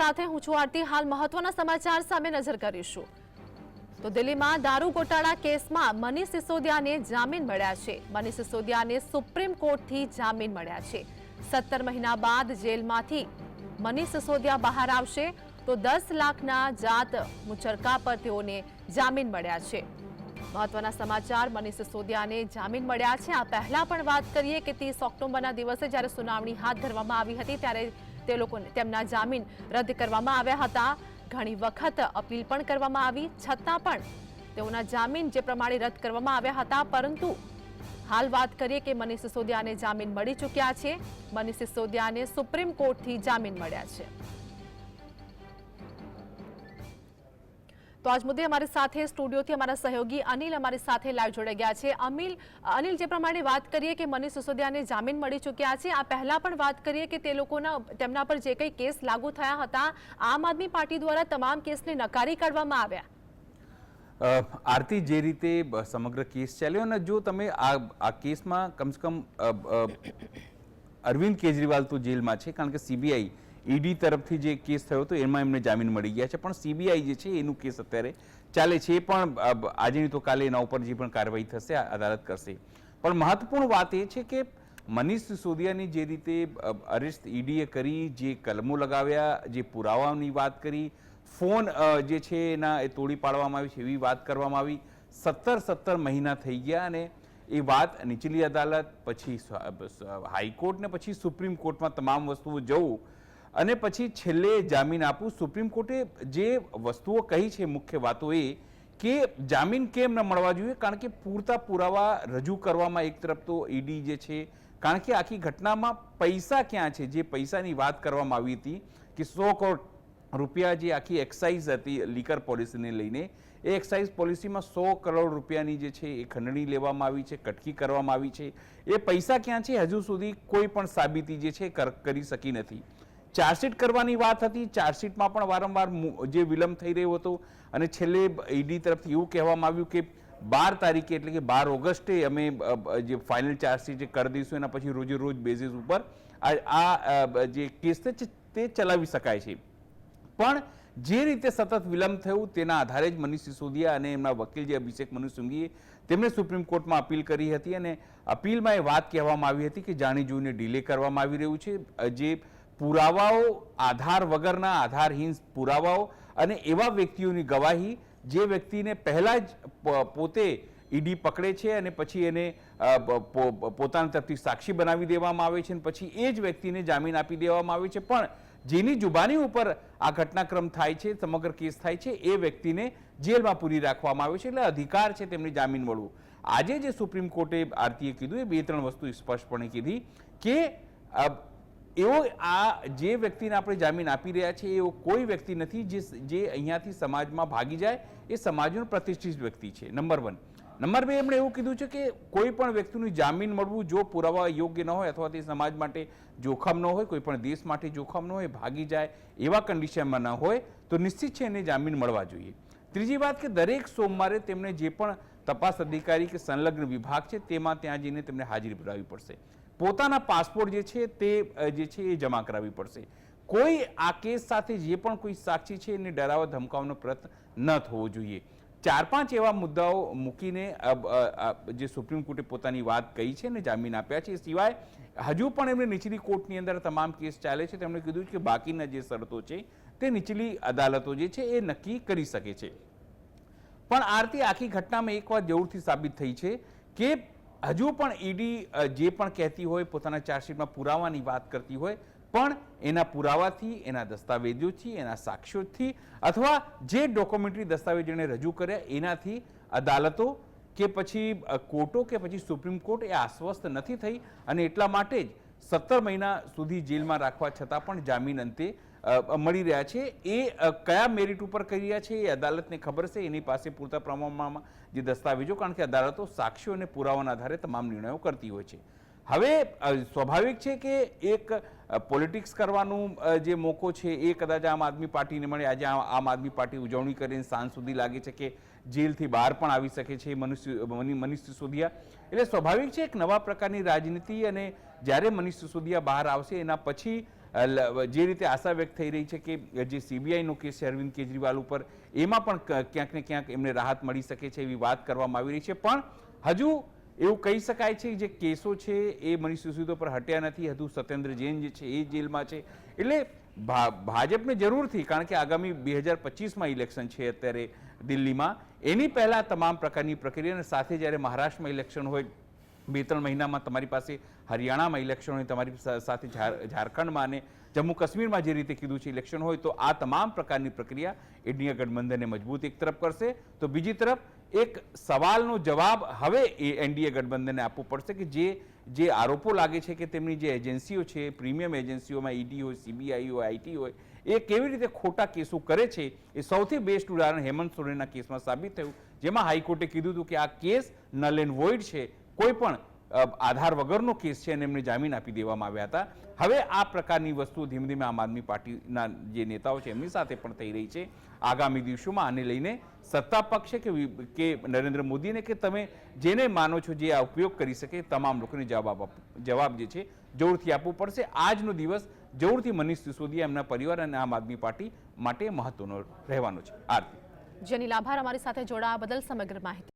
સાથે હું છું આરતી. હાલ મહત્વના સમાચાર સામે નજર કરીશું. તો દિલ્હીમાં દારૂ ગોટાળા કેસમાં મનીષ સિસોદિયાને જામીન મળ્યા છે. મનીષ સિસોદિયાને સુપ્રીમ કોર્ટથી જામીન મળ્યા છે. સત્તર મહિના બાદ જેલમાંથી મનીષ સિસોદિયા બહાર આવશે તો દસ લાખના જાત મુચરકા પર તેઓને જામીન મળ્યા છે. મહત્વના સમાચાર, મનીષ સિસોદિયાને જામીન મળ્યા છે. આ પહેલા પણ વાત કરીએ કે ત્રીસ ઓક્ટોબરના દિવસે જ્યારે સુનાવણી હાથ ધરવામાં આવી હતી, ત્યારે તે લોકોને તેમના જામીન રદ કરવામાં આવ્યા હતા. ઘણી વખત અપીલ પણ કરવામાં આવી, છતાં પણ તેઓના જામીન જે પ્રમાણે રદ કરવામાં આવ્યા હતા, પરંતુ હાલ વાત કરીએ કે મનીષ સિસોદિયાને જામીન મળી ચૂક્યા છે. મનીષ સિસોદિયાને સુપ્રીમ કોર્ટથી જામીન મળ્યા છે. તો આજ મુદ્દે અમારી સાથે સ્ટુડિયોથી અમારા સહયોગી અનિલ અમારી સાથે લાઈવ જોડાઈ ગયા છે. અમિલ, અનિલ, જે પ્રમાણે વાત કરીએ કે મનીષ સિસોદિયાને જામીન મળી ચૂક્યા છે, આ પહેલાં પણ વાત કરીએ કે તે લોકોના, તેમના પર જે કંઈ કેસ લાગુ થયા હતા, આમ આદમી પાર્ટી દ્વારા તમામ કેસને નકારી કાઢવામાં આવ્યા. આરતી જે રીતે સમગ્ર કેસ ચાલ્યો અને જો તમે આ આ કેસમાં કમસે કમ અરવિંદ કેજરીવાલ તો જેલમાં છે, કારણ કે સીબીઆઈ ઈડી તરફથી જે કેસ થયો હતો, એમાં એમને જામીન મળી ગયા છે. પણ સીબીઆઈ જે છે, એનું કેસ અત્યારે ચાલે છે. એ પણ આજેની આજે તો કાલે એના ઉપર જે પણ કાર્યવાહી થશે અદાલત કરશે. પણ મહત્વપૂર્ણ વાત એ છે કે, મનીષ સિસોદિયાની જે રીતે અરેસ્ટ ઈડીએ કરી, જે કલમો લગાવ્યા, જે પુરાવાની વાત કરી, ફોન જે છે એના એ તોડી પાડવામાં આવી છે એવી વાત કરવામાં આવી. સત્તર સત્તર મહિના થઈ ગયા અને એ વાત નીચલી અદાલત, પછી હાઈકોર્ટ ને પછી સુપ્રીમ કોર્ટમાં તમામ વસ્તુઓ જવું અને પછી છેલ્લે જામીન આપવું સુપ્રીમ કોર્ટે જે વસ્તુઓ કહી છે, મુખ્ય વાતો એ, કે જામીન કેમ ન મળવા જોઈએ? કારણ કે પૂરતા પુરાવા રજૂ કરવામાં એક તરફ તો ઈડી જે છે, કારણ કે આખી ઘટનામાં પૈસા ક્યાં છે? જે પૈસાની વાત કરવામાં આવી હતી કે સો કરોડ રૂપિયા જે આખી એક્સાઇઝ હતી લીકર પોલિસીને લઈને, એ એક્સાઇઝ પોલિસીમાં સો કરોડ રૂપિયાની જે છે, એ ખંડણી લેવામાં આવી છે, કટકી કરવામાં આવી છે. એ પૈસા ક્યાં છે? હજુ સુધી કોઈ પણ સાબિતી જે છે કર- શકી નથી. ચાર્જશીટ કરવાની વાત હતી. ચાર્જશીટમાં પણ વારંવાર જે વિલંબ થઈ રહ્યો હતો અને છેલ્લે ઈડી તરફથી એવું કહેવામાં આવ્યું કે બાર તારીખે એટલે કે બાર ઓગસ્ટે અમે જે ફાઇનલ ચાર્જશીટ જે કરી દઈશું એના પછી રોજે રોજ બેઝિસ ઉપર આ જે કેસ તે ચલાવી શકાય છે. પણ જે રીતે સતત વિલંબ થયું તેના આધારે જ મનીષ સિસોદિયા અને એમના વકીલ જે અભિષેક મનુ સિંઘીએ તેમણે સુપ્રીમ કોર્ટમાં અપીલ કરી હતી અને અપીલમાં એ વાત કહેવામાં આવી હતી કે જાણી જોઈને ડિલે કરવામાં આવી રહ્યું છે. જે પુરાવાઓ, આધાર વગરના આધારહીન પુરાવાઓ અને એવા વ્યક્તિઓની ગવાહી જે વ્યક્તિને પહેલાં જ પોતે ઈડી પકડે છે અને પછી એને પોતાની તરફથી સાક્ષી બનાવી દેવામાં આવે છે અને પછી એ જ વ્યક્તિને જામીન આપી દેવામાં આવે છે. પણ જેની જુબાની ઉપર આ ઘટનાક્રમ થાય છે, સમગ્ર કેસ થાય છે, એ વ્યક્તિને જેલમાં પૂરી રાખવામાં આવે છે એટલે અધિકાર છે તેમને જામીન મળવું. આજે જે સુપ્રીમ કોર્ટે આરતીએ કીધું એ બે ત્રણ વસ્તુ સ્પષ્ટપણે કીધી કે એવો આ જે વ્યક્તિને આપણે જામીન આપી રહ્યા છે એવો કોઈ વ્યક્તિ નથી જે જે અહીંયાથી સમાજમાં ભાગી જાય, એ સમાજનો પ્રતિષ્ઠિત વ્યક્તિ છે નંબર વન નંબર બે, એમણે એવું કીધું છે કે કોઈ પણ વ્યક્તિનું જામીન મળવું જો પુરાવા યોગ્ય ન હોય અથવા તે સમાજ માટે જોખમ ન હોય, કોઈ પણ દેશ માટે જોખમ ન હોય, ભાગી જાય એવા કન્ડિશનમાં ન હોય, તો નિશ્ચિત છે એને જામીન મળવા જોઈએ. ત્રીજી વાત કે દરેક સોમવારે તેમને જે પણ તપાસ અધિકારી કે સંલગ્ન વિભાગ છે, તેમાં ત્યાં જઈને તેમને હાજરી પુરાવવી પડશે. પોતાના પાસપોર્ટ જે છે તે જે છે એ જમા કરાવવી પડશે. કોઈ આ કેસ સાથે જે પણ કોઈ સાક્ષી છે એને ડરાવવા, ધમકાવવાનો પ્રયત્ન ન થવો જોઈએ. ચાર પાંચ એવા મુદ્દાઓ મૂકીને જે સુપ્રીમ કોર્ટે પોતાની વાત કહી છે અને જામીન આપ્યા છે, એ સિવાય હજુ પણ એમને નીચલી કોર્ટની અંદર તમામ કેસ ચાલે છે. તેમણે કીધું કે બાકીના જે શરતો છે તે નીચલી અદાલતો જે છે એ નક્કી કરી શકે છે. પણ આરતી આખી ઘટનામાં એક વાત જરૂરથી સાબિત થઈ છે કે હજુ પણ ઈડી જે પણ કહેતી હોય, પોતાના ચાર્જશીટમાં પુરાવાની વાત કરતી હોય, પણ એના પુરાવાથી, એના દસ્તાવેજોથી, એના સાક્ષ્યોથી અથવા જે ડોક્યુમેન્ટરી દસ્તાવેજ એણે રજૂ કર્યા, એનાથી અદાલતો કે પછી કોર્ટો કે પછી સુપ્રીમ કોર્ટ એ આશ્વસ્ત નથી થઈ અને એટલા માટે જ સત્તર મહિના સુધી જેલમાં રાખવા છતાં પણ જામીન અંતે મળી રહ્યા છે. એ કયા મેરિટ ઉપર કરી રહ્યા છે એ અદાલતને ખબર છે. એની પાસે પૂરતા પ્રમાણમાં જે દસ્તાવેજો, કારણ કે અદાલતો સાક્ષીઓ અને પુરાવાના આધારે તમામ નિર્ણયો કરતી હોય છે. હવે સ્વાભાવિક છે કે એક પોલિટિક્સ કરવાનું જે મોકો છે એ કદાચ આમ આદમી પાર્ટીને મળે. આજે આમ આદમી પાર્ટી ઉજવણી કરીને સાંજ સુધી લાગે છે કે જેલથી બહાર પણ આવી શકે છે મનીષ સિસોદિયા. એટલે સ્વાભાવિક છે એક નવા પ્રકારની રાજનીતિ અને જ્યારે મનીષ સિસોદિયા બહાર આવશે એના પછી જે રીતે આશા વ્યક્ત થઈ રહી છે કે જે સીબીઆઈનો કેસ છે અરવિંદ કેજરીવાલ ઉપર, એમાં પણ ક્યાંક ને ક્યાંક એમને રાહત મળી શકે છે એવી વાત કરવામાં આવી રહી છે. પણ હજુ એવું કહી શકાય છે જે કેસો છે એ મનીષ સિસોદિયા પર હટ્યા નથી. હજુ સત્યેન્દ્ર જૈન જે છે એ જેલમાં છે. એટલે ભાજપને જરૂરથી, કારણ કે આગામી બે હજાર પચીસમાં ઇલેક્શન છે અત્યારે દિલ્હીમાં, એની પહેલાં તમામ પ્રકારની પ્રક્રિયા અને સાથે જ્યારે મહારાષ્ટ્રમાં ઇલેક્શન હોય બે ત્રણ મહિનામાં તમારી પાસે હરિયાણામાં ઇલેક્શન હોય, તમારી સાથે ઝારખંડમાં અને જમ્મુ કાશ્મીરમાં જે રીતે કીધું છે ઇલેક્શન હોય, તો આ તમામ પ્રકારની પ્રક્રિયા ઇન્ડિયા ગઠબંધનને મજબૂત એક તરફ કરશે. તો બીજી તરફ એક સવાલનો જવાબ હવે એ એનડીએ ગઠબંધનને આપવો પડશે કે જે જે આરોપો લાગે છે કે તેમની જે એજન્સીઓ છે, પ્રીમિયમ એજન્સીઓમાં ઈડી હોય, સીબીઆઈ હોય આઈટી હોય, એ કેવી રીતે ખોટા કેસો કરે છે એ સૌથી બેસ્ટ ઉદાહરણ હેમંત સોરેનના કેસમાં સાબિત થયું. જેમાં હાઈકોર્ટે કીધું હતું કે આ કેસ નલ એન્ડ વોઇડ છે. કોઈ પણ આધાર વગરનો કેસ છે અને એમને જામીન આપી દેવામાં આવ્યા હતા. હવે આ પ્રકારની વસ્તુ ધીમે ધીમે આમ આદમી પાર્ટીના જે નેતાઓ છે એમની સાથે પણ થઈ રહી છે. આગામી દિવસોમાં આને લઈને સત્તા પક્ષે કે કે નરેન્દ્ર મોદીને કે તમે જેને માનો છો જે આ ઉપયોગ કરી શકે તમામ લોકોને જવાબ જવાબ જે છે જરૂરથી આપવું પડશે. આજનો દિવસ જરૂરથી મનીષ સિસોદિયા એમના પરિવાર અને આમ આદમી પાર્ટી માટે મહત્વનો રહેવાનો છે. આરતી. જેની લાભાર અમારી સાથે જોડાવા બદલ સમગ્ર માહિતી